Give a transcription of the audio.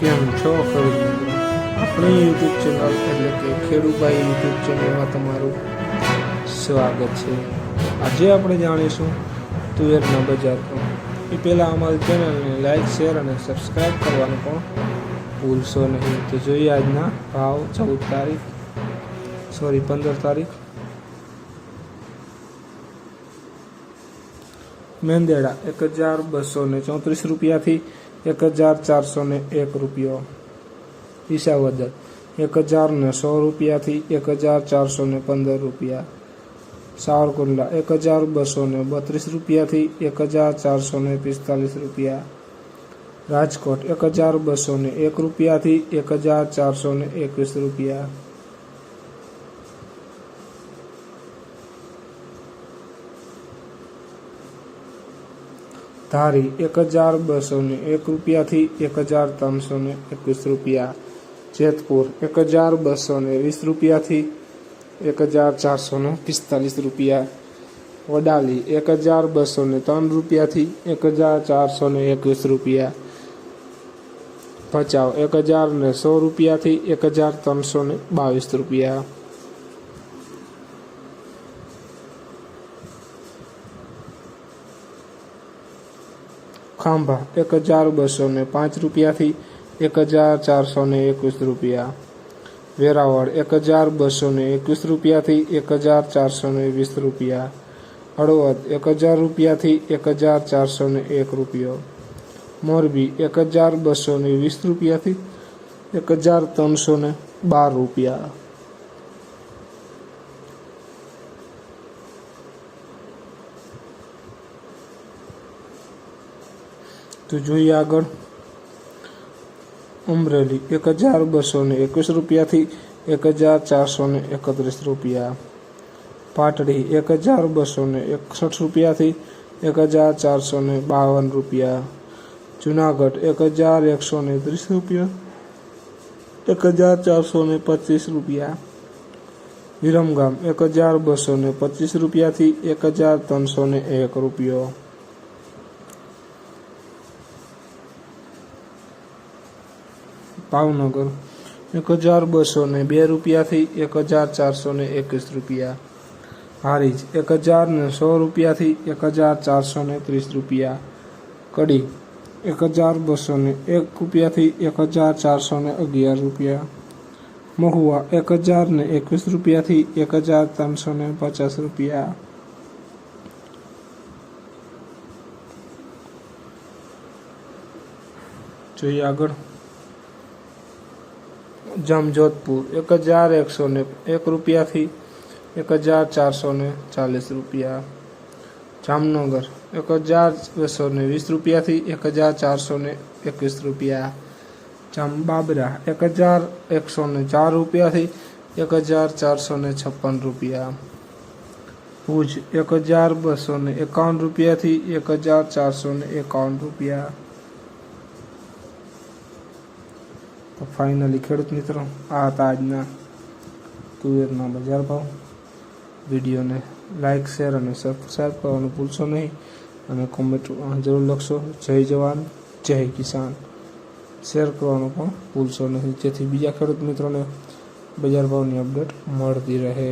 કેમ છો? ખેડૂત મિત્રો આપણી યુટ્યુબ ચેનલ એટલે કે ખેડૂભાઈ યુટ્યુબ ચેનલમાં તમારું સ્વાગત છે. આજે આપણે જાણીશું તુવેરના બજાર ભાવ એ પહેલાં અમારી ચેનલને લાઈક શેર અને સબસ્ક્રાઈબ કરવાનું પણ ભૂલશો નહીં. તો જોઈએ આજના ભાવ ચૌદ તારીખ સોરી પંદર તારીખ. મેંદેડા એક હજાર બસો ચોત્રીસ રૂપિયાથી એક હજાર ચારસો ને એક રૂપિયો. ઈશાવદર એક હજાર ને સો રૂપિયાથી એક હજાર ચારસો ને પંદર રૂપિયા. સાવરકુંડલા. એક હજાર બસો ને બત્રીસ રૂપિયાથી એક હજાર ચારસો ને પિસ્તાલીસ રૂપિયા. રાજકોટ. એક હજાર બસો ને એક રૂપિયાથી એક હજાર ચારસો ને એકવીસ રૂપિયા. ધારી એક હજાર બસો ને એક રૂપિયાથી એક હજાર ત્રણસો ને એકવીસ રૂપિયા. જેતપુર એક હજાર બસો ને વીસ રૂપિયાથી એક હજાર ચારસો ને પિસ્તાલીસ રૂપિયા. વડાલી એક હજાર બસો ને ત્રણ રૂપિયાથી એક હજાર ચારસો ને એકવીસ રૂપિયા. ભચાઉ એક હજાર ને સો રૂપિયાથી એક હજાર ત્રણસો ને બાવીસ રૂપિયા. ખાંભા, એક હજાર બસો ને પાંચ રૂપિયાથી એક હજાર ચારસો ને એકવીસ રૂપિયા. વેરાવળ, એક હજાર બસો ને એકવીસ રૂપિયાથી એક હજાર ચારસો ને વીસ રૂપિયા. હળવદ, એક હજાર રૂપિયાથી એક હજાર ચારસો ને એક રૂપિયો. મોરબી, એક હજાર બસો ને વીસ રૂપિયાથી એક હજાર ત્રણસો ને બાર રૂપિયા. તો જોઈએ આગળ. અમરેલી, એક હજાર બસો ને એકવીસ રૂપિયાથી એક હજાર ચારસો ને એકત્રીસ રૂપિયા. પાટડી, એક હજાર બસો ને એકસઠ રૂપિયાથી એક હજાર ચારસો ને બાવન રૂપિયા. જુનાગઢ, એક હજાર એકસો ને ત્રીસ રૂપિયા. એક હજાર ચારસો ને પચીસ રૂપિયા. વિરમગામ, એક હજાર બસો ને પચીસ રૂપિયાથી એક હજાર ત્રણસો ને એક રૂપિયો. ભાવનગર. એક હજાર બસો ને બે રૂપિયાથી એક હજાર ચારસો ને એકવીસ રૂપિયા. હારીજ, એક હજાર ને સો રૂપિયાથી એક હજાર ચારસો ને ત્રીસ રૂપિયા. કડી, એક હજાર બસો ને એક રૂપિયાથી એક હજાર ચારસો ને અગિયાર રૂપિયા. મહુવા, એક હજાર ને એકવીસ રૂપિયાથી એક હજાર ત્રણસો ને પચાસ રૂપિયા. જોઈએ આગળ. જામજોધપુર, એક હજાર એકસો ને એક રૂપિયાથી એક હજાર ચારસો ને ચાલીસ રૂપિયા. જામનગર, એક હજાર બસો ને વીસ રૂપિયાથી એક હજાર ચારસો ને એકવીસ રૂપિયા. જામબાબરા, એક હજાર એકસો ને ચાર રૂપિયાથી એક હજાર ચારસો ને છપ્પન રૂપિયા. ભુજ, એક હજાર બસો ને એકાવન રૂપિયાથી એક હજાર ચારસો ને એકાવન રૂપિયા. તો ફાઇનલી ખેડૂત મિત્રો, આ હતા આજના તુવેરના બજાર ભાવ. વિડીયોને લાઇક શેર અને સબસ્ક્રાઈબ કરવાનું ભૂલશો નહીં અને કોમેન્ટ જરૂર લખશો. જય જવાન, જય કિસાન. શેર કરવાનું પણ ભૂલશો નહીં. જેથી બીજા ખેડૂત મિત્રોને બજાર ભાવની અપડેટ મળતી રહે.